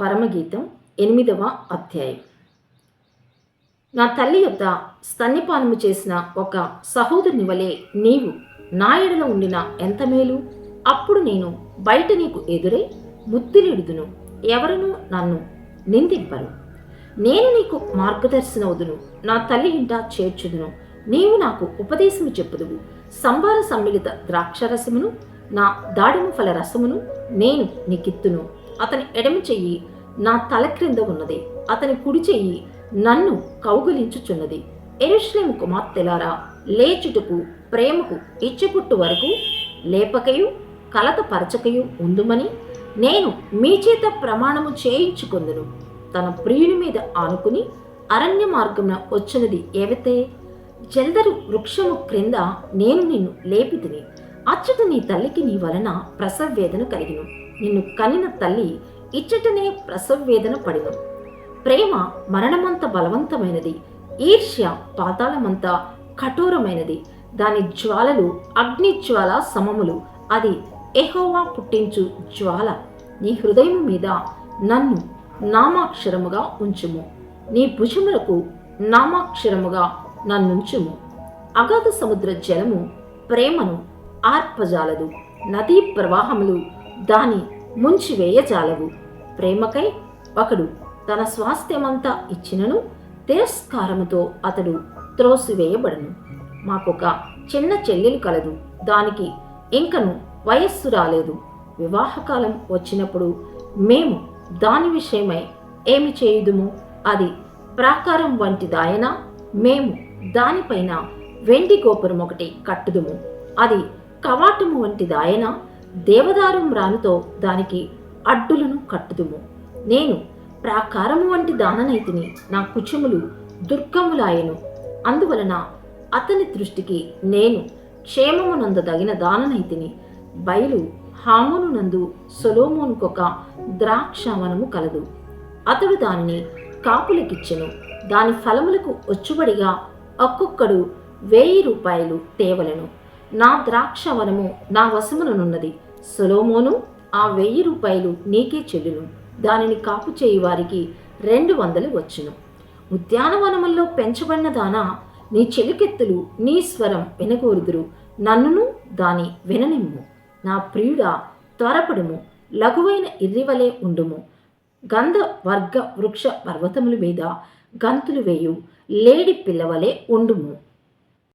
పరమగీతం ఎనిమిదవ అధ్యాయం. నా తల్లి యొక్క స్తన్యపానము చేసిన ఒక సహోదరుని వలె నీవు నా ఎడల ఉండిన ఎంత మేలు? అప్పుడు నేను బయట నీకు ఎదురై ముద్దులిడుదును. ఎవరునూ నన్ను నిందింపరు. నేను నీకు మార్గదర్శనవుదును. నా తల్లి ఇంట చేర్చుదును. నీవు నాకు ఉపదేశము చెప్పుదువు. సంభార సమ్మిళిత ద్రాక్షరసమును నా దాడిమ ఫల రసమును నేను నీకిత్తును. అతని ఎడమ చెయ్యి నా తల క్రింద ఉన్నది. అతని కుడి చెయ్యి నన్ను కౌగులించుచున్నది. ఎరుష్లేం కుమార్తెలారా లేచుటకు ప్రేమకు ఇచ్చిపుట్టు వరకు లేపకయు కలత పరచకయు ఉందుమని నేను మీ చేత ప్రమాణము చేయించుకొందును. తన ప్రియుని మీద ఆనుకుని అరణ్య మార్గమున వచ్చినది ఏవైతే? జల్దరు వృక్షము క్రింద నేను నిన్ను లేపితిని. అచ్చట నీ తల్లికి నీ వలన ప్రసవ వేదన కలిగిను. నిన్ను కనిన తల్లి ఇచ్చటనే ప్రసవ వేదన పడిను. ప్రేమ మరణమంత బలవంతమైనది. ఈర్ష్య పాతాళమంత కఠోరమైనది. దాని జ్వాలలు అగ్ని జ్వాల సమములు. అది ఎహోవా పుట్టించు జ్వాల. నీ హృదయం మీద నన్ను నామాక్షరముగా ఉంచుము. నీ భుజములకు నామాక్షరముగా నన్నుంచుము. అగాధ సముద్ర జలము ప్రేమను ఆర్పజాలదు. నదీ ప్రవాహములు దాని ముంచివేయజాలవు. ప్రేమకై ఒకడు తన స్వాస్థ్యమంతా ఇచ్చినను తిరస్కారముతో అతడు త్రోసివేయబడను. మాకొక చిన్న చెల్లెలు కలదు. దానికి ఇంకను వయస్సు రాలేదు. వివాహకాలం వచ్చినప్పుడు మేము దాని విషయమై ఏమి చేయుదుము? అది ప్రాకారం వంటి దాయన? మేము దానిపైన వెండి గోపురం ఒకటి కట్టుదుము. అది కవాటము వంటి దాయన దేవదారం రానుతో దానికి అడ్డులను కట్టుదుము. నేను ప్రాకారము వంటి దాననైతిని నా కుచములు దుర్గములాయను. అందువలన అతని దృష్టికి నేను క్షేమమునందదగిన దాననైతిని బయలు హామును నందు సొలోమోనుకొక ద్రాక్షవనము కలదు. అతడు దానిని కాపులకిచ్చెను. దాని ఫలములకు వచ్చుబడిగా ఒక్కొక్కడు వెయ్యి రూపాయలు తేవలను. నా ద్రాక్షవనము నా వశముననున్నది. సొలోమోను ఆ వెయ్యి రూపాయలు నీకే చెల్లును. దానిని కాపు చేయి వారికి రెండు వందలు వచ్చును. ఉద్యానవనముల్లో పెంచబడిన దానా నీ చెలికెత్తులు నీ స్వరం వినగోరుదురు నన్నును దాని విననిమ్ము. నా ప్రియుడా త్వరపడుము. లఘువైన ఇర్రివలే ఉండుము. గంధ వర్గ వృక్ష పర్వతముల మీద గంతులు వేయు. లేడి పిల్లవలే ఉండుము.